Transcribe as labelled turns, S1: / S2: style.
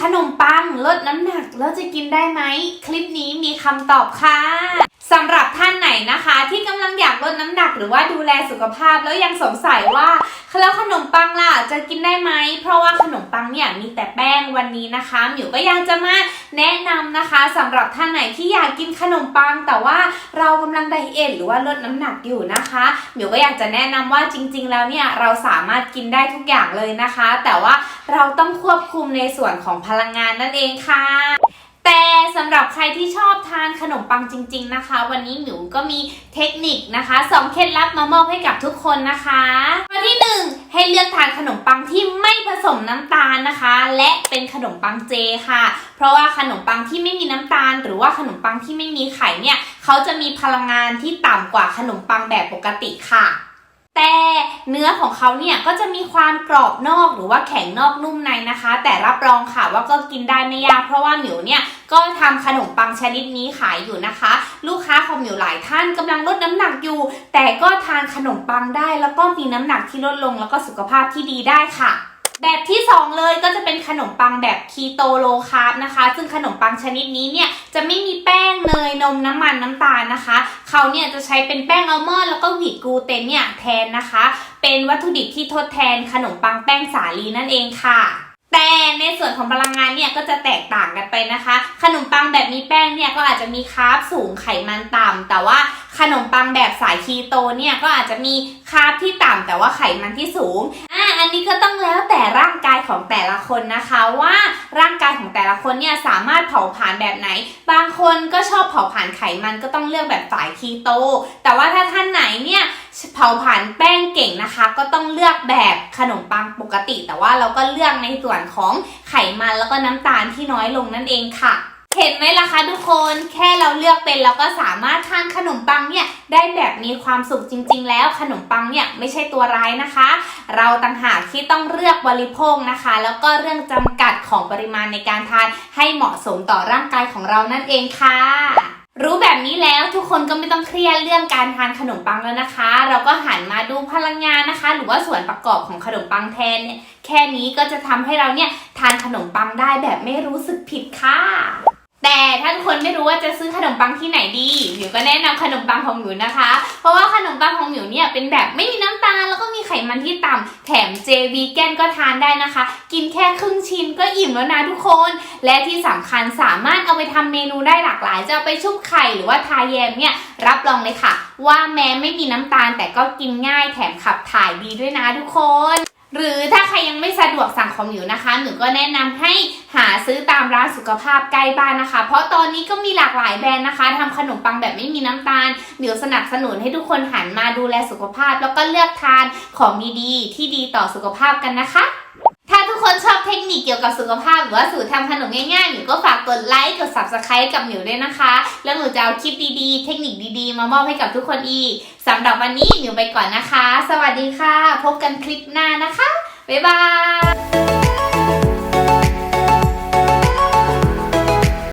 S1: ขนมปังลดน้ำหนักแล้วจะกินได้ไหม คลิปนี้มีคำตอบค่ะ สำหรับท่านไหนนะคะที่กำลังอยากลดน้ำหนักหรือว่าดูแลสุขภาพแล้วยังสงสัยว่าแล้วขนมปังล่ะจะกินได้ไหม เพราะว่าขนมปังเนี่ยมีแต่แป้งวันนี้นะคะหมิวก็อยากจะมาแนะนำนะคะสำหรับท่านไหนที่อยากกินขนมปัง แต่ว่าเรากำลังไดเอทหรือว่าลดน้ำหนักอยู่นะคะหมิวก็อยากจะแนะนำว่าจริง ๆ แล้วเนี่ยเราสามารถกินได้ทุกอย่างเลยนะคะ แต่ว่าเราต้องควบคุมในส่วนของพลังงานนั่นเองค่ะ แต่สำหรับใครที่ชอบทานขนมปังจริง ๆนะคะ วันนี้หมิวก็มีเทคนิคนะคะสองเคล็ดลับมามอบให้กับทุกคนนะคะข้อที่หนึ่งให้เลือกทานขนมปังที่ไม่ผสมน้ำตาลนะคะ และเป็นขนมปังเจค่ะ เพราะว่าขนมปังที่ไม่มีน้ำตาล หรือว่าขนมปังที่ไม่มีไข่เนี่ยเขาจะมีพลังงานที่ต่ำกว่าขนมปังแบบปกติค่ะ แต่เนื้อของเขาเนี่ยก็จะมีความกรอบนอกหรือว่าแข็งนอกนุ่มในนะคะ แต่รับรองค่ะว่าก็กินได้ไม่ยาก เพราะว่าหมิวเนี่ยก็ทำขนมปังชนิดนี้ขายอยู่นะคะ ลูกค้าของหมิวหลายท่านกำลังลดน้ำหนักอยู่ แต่ก็ทานขนมปังได้ แล้วก็มีน้ำหนักที่ลดลงแล้วก็สุขภาพที่ดีได้ค่ะ แบบที่ 2 เลยก็จะเป็นขนมปังแบบคีโตโลคาร์บนะคะ ซึ่งขนมปังชนิดนี้เนี่ยจะไม่มีแป้งเนยนมน้ำมันน้ำตาลนะคะ เขาเนี่ยจะใช้เป็นแป้งอัลมอนด์แล้วก็วีดกลูเตนเนี่ยแทนนะคะ เป็นวัตถุดิบที่ทดแทนขนมปังแป้งสาลีนั่นเองค่ะแต่ในส่วนของพลังงานเนี่ยก็จะแตกต่างกันไปนะคะ ขนมปังแบบมีแป้งเนี่ยก็อาจจะมีคาร์บสูงไขมันต่ำแต่ว่าขนมปังแบบสายคีโตเนี่ยก็อาจจะมีคาร์บที่ต่ำแต่ว่าไขมันที่สูง นนี้ก็ต้องแล้วแต่ร่างกายของแต่ละคนนะคะว่าร่างกายของแต่ละคนเนี่ยสามารถเผาผลาญแบบไหน บางคนก็ชอบเผาผลาญไขมันก็ต้องเลือกแบบสายคีโต แต่ว่าถ้าท่านไหนเนี่ยเผาผลาญแป้งเก่งนะคะ ก็ต้องเลือกแบบขนมปังปกติ แต่ว่าเราก็เลือกในส่วนของไขมันแล้วก็น้ำตาลที่น้อยลงนั่นเองค่ะ เห็นไหมล่ะคะทุกคนแค่เราเลือกเป็นเราก็สามารถทานขนมปัง ได้แบบมีความสุขจริง ๆ แล้วขนมปังเนี่ยไม่ใช่ตัวร้ายนะคะ เราต่างหากที่ต้องเลือกบริโภคนะคะ แล้วก็เรื่องจำกัดของปริมาณในการทานให้เหมาะสมต่อร่างกายของเรานั่นเองค่ะรู้แบบนี้แล้วทุกคนก็ไม่ต้องเครียดเรื่องการทานขนมปังแล้วนะคะ เราก็หันมาดูพลังงานนะคะ หรือว่าส่วนประกอบของขนมปังแทนเนี่ยแค่นี้ก็จะทำให้เราเนี่ยทานขนมปังได้แบบไม่รู้สึกผิดค่ะ แต่ถ้าทุกคนไม่รู้ว่าจะซื้อขนมปังที่ไหนดีหมิวก็แนะนำขนมปังของหมิวนะคะ เพราะว่าขนมปังของหมิวเนี่ยเป็นแบบไม่มีน้ำตาลแล้วก็มีไขมันที่ต่ำแถมเจวีแกนก็ทานได้นะคะ กินแค่ครึ่งชิ้นก็อิ่มแล้วนะทุกคน และที่สำคัญสามารถเอาไปทำเมนูได้หลากหลาย จะไปชุบไข่หรือว่าทาแยมเนี่ยรับรองเลยค่ะ ว่าแม้ไม่มีน้ำตาลแต่ก็กินง่ายแถมขับถ่ายดีด้วยนะทุกคน หรือถ้าใครยังไม่สะดวกสั่งของหมิวนะคะหมิวก็แนะนำให้หาซื้อตามร้านสุขภาพใกล้บ้านนะคะ เพราะตอนนี้ก็มีหลากหลายแบรนด์นะคะทำขนมปังแบบไม่มีน้ำตาลหมิวสนับสนุนให้ทุกคนหันมาดูแลสุขภาพ แล้วก็เลือกทานของดีๆที่ดีต่อสุขภาพกันนะคะ นิคเกี่ยวกับสุขภาพหรือว่าสูตรทำขนมง่ายๆหมิวก็ฝากกดไลค์กด subscribe กับหมิวด้วยนะคะ แล้วหนูจะเอาคลิปดีๆ เทคนิคดีๆ มามอบให้กับทุกคนอีกสำหรับวันนี้หมิวไปก่อนนะคะ สวัสดีค่ะ พบกันคลิปหน้านะคะบ๊ายบาย